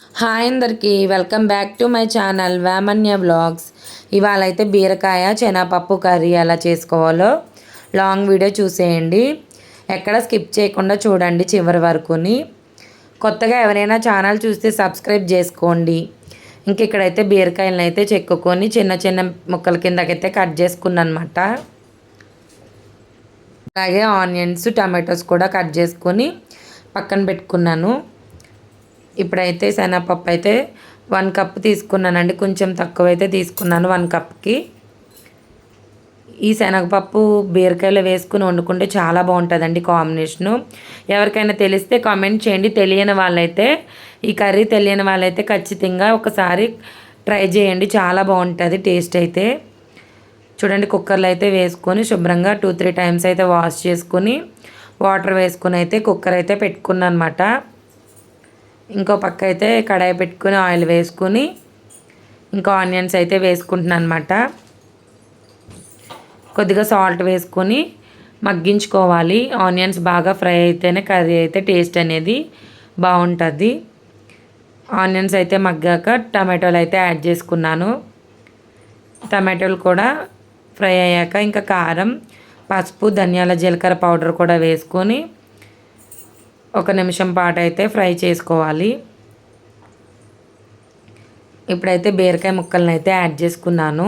Hi అందరికీ welcome back to my channel Vemanya blogs ఇవాళ అయితే బీరకాయ శనగపప్పు కర్రీ ఎలా చేసుకోవాలో లాంగ్ వీడియో చూసేయండి. ఎక్కడ స్కిప్ చేయకుండా చూడండి చివరి వరకుని. కొత్తగా ఎవరైనా ఛానల్ చూస్తే సబ్స్క్రైబ్ చేసుకోండి. ఇంక ఇక్కడైతే బీరకాయలను అయితే చెక్కుకొని చిన్న చిన్న ముక్కల కిందకైతే కట్ చేసుకున్నమాట అలాగే ఆనియన్స్ టమాటోస్ కూడా కట్ చేసుకొని పక్కన పెట్టుకున్నాను. ఇప్పుడైతే శనగపప్పు అయితే వన్ కప్ తీసుకున్నానండి. కొంచెం తక్కువ అయితే తీసుకున్నాను వన్ కప్కి. ఈ శనగపప్పు బీరకాయలు వేసుకుని వండుకుంటే చాలా బాగుంటుందండి కాంబినేషను. ఎవరికైనా తెలిస్తే కామెంట్ చేయండి. తెలియని వాళ్ళైతే ఈ కర్రీ తెలియని వాళ్ళైతే ఖచ్చితంగా ఒకసారి ట్రై చేయండి. చాలా బాగుంటుంది టేస్ట్ అయితే. చూడండి కుక్కర్లో అయితే వేసుకొని శుభ్రంగా టూ త్రీ టైమ్స్ అయితే వాష్ చేసుకొని వాటర్ వేసుకుని అయితే కుక్కర్ అయితే పెట్టుకున్నాను అనమాట ఇంకో పక్క అయితే కడాయి పెట్టుకుని ఆయిల్ వేసుకుని ఇంకా ఆనియన్స్ అయితే వేసుకుంటున్నాను అనమాట కొద్దిగా సాల్ట్ వేసుకొని మగ్గించుకోవాలి. ఆనియన్స్ బాగా ఫ్రై అయితేనే కర్రీ అయితే టేస్ట్ అనేది బాగుంటుంది. ఆనియన్స్ అయితే మగ్గాక టమాటోలు అయితే యాడ్ చేసుకున్నాను. టమాటోలు కూడా ఫ్రై అయ్యాక ఇంకా కారం పసుపు ధనియాల జీలకర్ర పౌడర్ కూడా వేసుకొని ఒక నిమిషం పాటు అయితే ఫ్రై చేసుకోవాలి. ఇప్పుడైతే బీరకాయ ముక్కలను అయితే యాడ్ చేసుకున్నాను.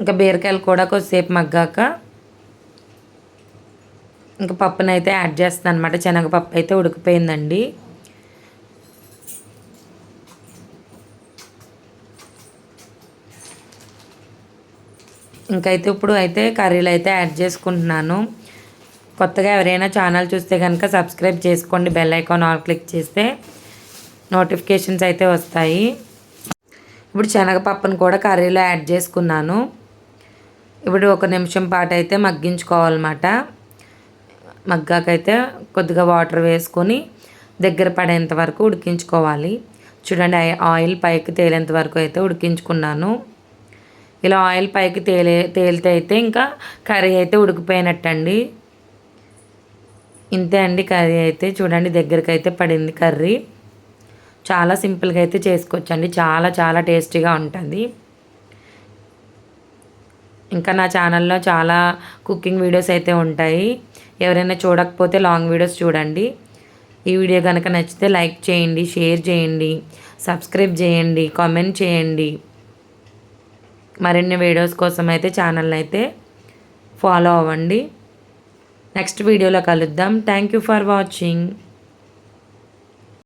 ఇంకా బీరకాయలు కూడా కొద్దిసేపు మగ్గాక ఇంకా పప్పునైతే యాడ్ చేస్తాను అనమాట శనగపప్పు అయితే ఉడికిపోయిందండి. ఇంకైతే ఇప్పుడు అయితే కర్రీలు అయితే యాడ్ చేసుకుంటున్నాను. కొత్తగా ఎవరైనా ఛానల్ చూస్తే కనుక సబ్స్క్రైబ్ చేసుకోండి బెల్ ఐకాన్ ఆల్ క్లిక్ చేస్తే నోటిఫికేషన్స్ అయితే వస్తాయి. ఇప్పుడు శనగపప్పును కూడా కర్రీలో యాడ్ చేసుకున్నాను. ఇప్పుడు ఒక నిమిషం పాటు అయితే మగ్గించుకోవాలన్నమాట. మగ్గాకైతే కొద్దిగా వాటర్ వేసుకొని దగ్గర పడేంత వరకు ఉడికించుకోవాలి. చూడండి ఆయిల్ పైకి తేలేంత వరకు అయితే ఉడికించుకున్నాను. ఇలా ఆయిల్ పైకి తేలే తేలితే అయితే ఇంకా కర్రీ అయితే ఉడికిపోయినట్టండి. ఇంతే అండి కర్రీ అయితే. చూడండి దగ్గరికి అయితే పడింది కర్రీ. చాలా సింపుల్గా అయితే చేసుకోవచ్చండి. చాలా చాలా టేస్టీగా ఉంటుంది. ఇంకా నా ఛానల్లో చాలా కుకింగ్ వీడియోస్ అయితే ఉంటాయి. ఎవరైనా చూడకపోతే లాంగ్ వీడియోస్ చూడండి. ఈ వీడియో కనుక నచ్చితే లైక్ చేయండి షేర్ చేయండి సబ్స్క్రైబ్ చేయండి కామెంట్ చేయండి. మరిన్ని వీడియోస్ కోసం అయితే ఛానల్ అయితే ఫాలో అవ్వండి. నెక్స్ట్ వీడియోలో కలుద్దాం. Thank you for watching